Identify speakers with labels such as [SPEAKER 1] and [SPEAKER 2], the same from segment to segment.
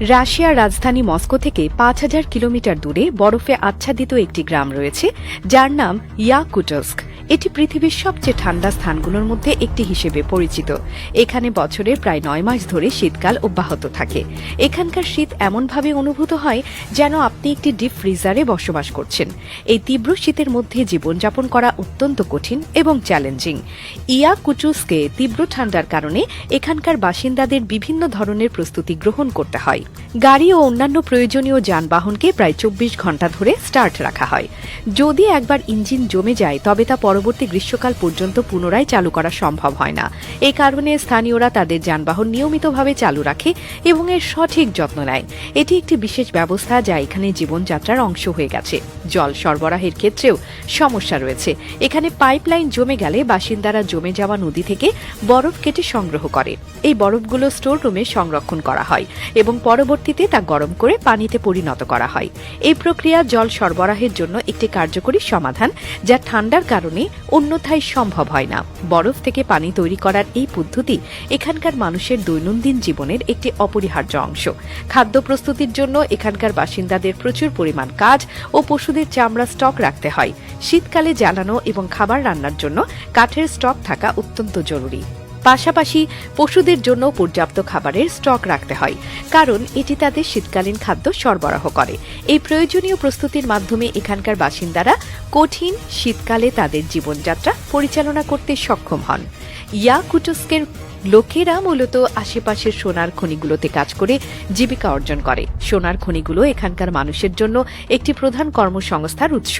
[SPEAKER 1] রাশিয়ার রাজধানী মস্কো থেকে পাঁচ হাজার কিলোমিটার দূরে বরফে আচ্ছাদিত একটি গ্রাম রয়েছে, যার নাম ইয়াকুটস্ক। এটি পৃথিবীর সবচেয়ে ঠান্ডা স্থানগুলোর মধ্যে একটি হিসেবে পরিচিত। এখানে বছরের প্রায় নয় মাস ধরে শীতকাল অব্যাহত থাকে। এখানকার শীত এমনভাবে অনুভূত হয় যেন আপনি একটি ডিপ ফ্রিজারে বসবাস করছেন। এই তীব্র শীতের মধ্যে জীবনযাপন করা অত্যন্ত কঠিন এবং চ্যালেঞ্জিং। ইয়া কুচুসকে তীব্র ঠান্ডার কারণে এখানকার বাসিন্দাদের বিভিন্ন ধরনের প্রস্তুতি গ্রহণ করতে হয়। গাড়ি ও অন্যান্য প্রয়োজনীয় যানবাহনকে প্রায় চব্বিশ ঘণ্টা ধরে স্টার্ট রাখা হয়। যদি একবার ইঞ্জিন জমে যায়, তবে তা পরবর্তী গ্রীষ্মকাল পর্যন্ত পুনরায় চালু করা সম্ভব হয় না। এই কারণে স্থানীয়রা তাদের যানবাহন নিয়মিতভাবে চালু রাখে এবং এর সঠিক যত্ন নেয়। এটি একটি বিশেষ ব্যবস্থা যা এখানে জীবনযাত্রার অংশ হয়ে গেছে। জল সরবরাহের ক্ষেত্রেও সমস্যা রয়েছে। এখানে পাইপলাইন জমে গেলে বাসিন্দারা জমে যাওয়া নদী থেকে বরফ কেটে সংগ্রহ করে। এই বরফগুলো স্টোর রুমে সংরক্ষণ করা হয় এবং পরবর্তীতে তা গরম করে পানিতে পরিণত করা হয়। এই প্রক্রিয়া জল সরবরাহের জন্য একটি কার্যকরী সমাধান যা ঠান্ডার কারণে অন্যথায় সম্ভব হয় না। বরফ থেকে পানি তৈরি করার এই পদ্ধতি এখানকার মানুষের দৈনন্দিন জীবনের একটি অপরিহার্য অংশ। খাদ্য প্রস্তুতির জন্য এখানকার বাসিন্দাদের প্রচুর পরিমাণ কাজ ও পশুদের চামড়া স্টক রাখতে হয়। শীতকালে জ্বালানো এবং খাবার রান্নার জন্য কাঠের স্টক থাকা অত্যন্ত জরুরি। পাশাপাশি পশুদের জন্য পর্যাপ্ত খাবারের স্টক রাখতে হয়, কারণ এটি তাদের শীতকালীন খাদ্য সরবরাহ করে। এই প্রয়োজনীয় প্রস্তুতির মাধ্যমে এখানকার বাসিন্দারা কঠিন শীতকালে তাদের জীবনযাত্রা পরিচালনা করতে সক্ষম হন। ইয়াকুটস্কের লোকেরা মূলত আশেপাশের সোনার খনিগুলোতে কাজ করে জীবিকা অর্জন করে। সোনার খনিগুলো এখানকার মানুষের জন্য একটি প্রধান কর্মসংস্থার উৎস।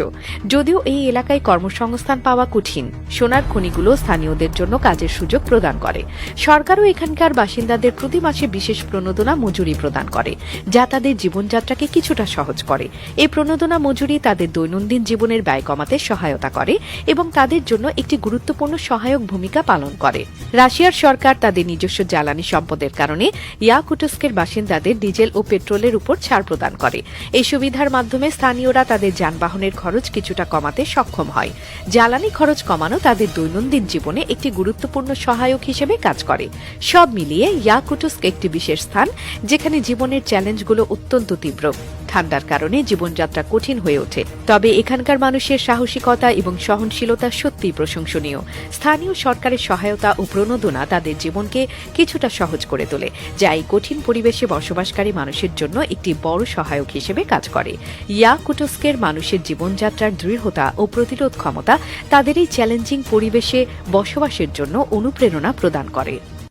[SPEAKER 1] যদিও এই এলাকায় কর্মসংস্থান পাওয়া কঠিন, সোনার খনিগুলো স্থানীয়দের জন্য কাজের সুযোগ প্রদান করে। সরকারও এখানকার বাসিন্দাদের প্রতি মাসে বিশেষ প্রণোদনা মজুরি প্রদান করে, যা তাদের জীবনযাত্রাকে কিছুটা সহজ করে। এই প্রণোদনা মজুরি তাদের দৈনন্দিন জীবনের ব্যয় কমাতে সহায়তা করে এবং তাদের জন্য একটি গুরুত্বপূর্ণ সহায়ক ভূমিকা পালন করে। রাশিয়ার সরকার তাদের নিজস্ব জ্বালানি সম্পদের কারণে ইয়াকুটস্কের বাসিন্দাদের ডিজেল ও পেট্রোলের উপর ছাড় প্রদান করে। এই সুবিধার মাধ্যমে স্থানীয়রা তাদের যানবাহনের খরচ কিছুটা কমাতে সক্ষম হয়। জ্বালানি খরচ কমানো তাদের দৈনন্দিন জীবনে একটি গুরুত্বপূর্ণ সহায়ক হিসেবে কাজ করে। সব মিলিয়ে ইয়াকুটস্ক একটি বিশেষ স্থান, যেখানে জীবনের চ্যালেঞ্জগুলো অত্যন্ত তীব্র। ঠান্ডার কারণে জীবনযাত্রা কঠিন হয়ে ওঠে। তবে এখানকার মানুষের সাহসিকতা এবং সহনশীলতা সত্যিই প্রশংসনীয়। স্থানীয় সরকারের সহায়তা ও প্রণোদনা তাদের জীবনকে কিছুটা সহজ করে তোলে, যা এই কঠিন পরিবেশে বসবাসকারী মানুষের জন্য একটি বড় সহায়ক হিসেবে কাজ করে। ইয়াকুটস্কের মানুষের জীবনযাত্রার দৃঢ়তা ও প্রতিরোধ ক্ষমতা তাদের এই চ্যালেঞ্জিং পরিবেশে বসবাসের জন্য অনুপ্রেরণা প্রদান করে।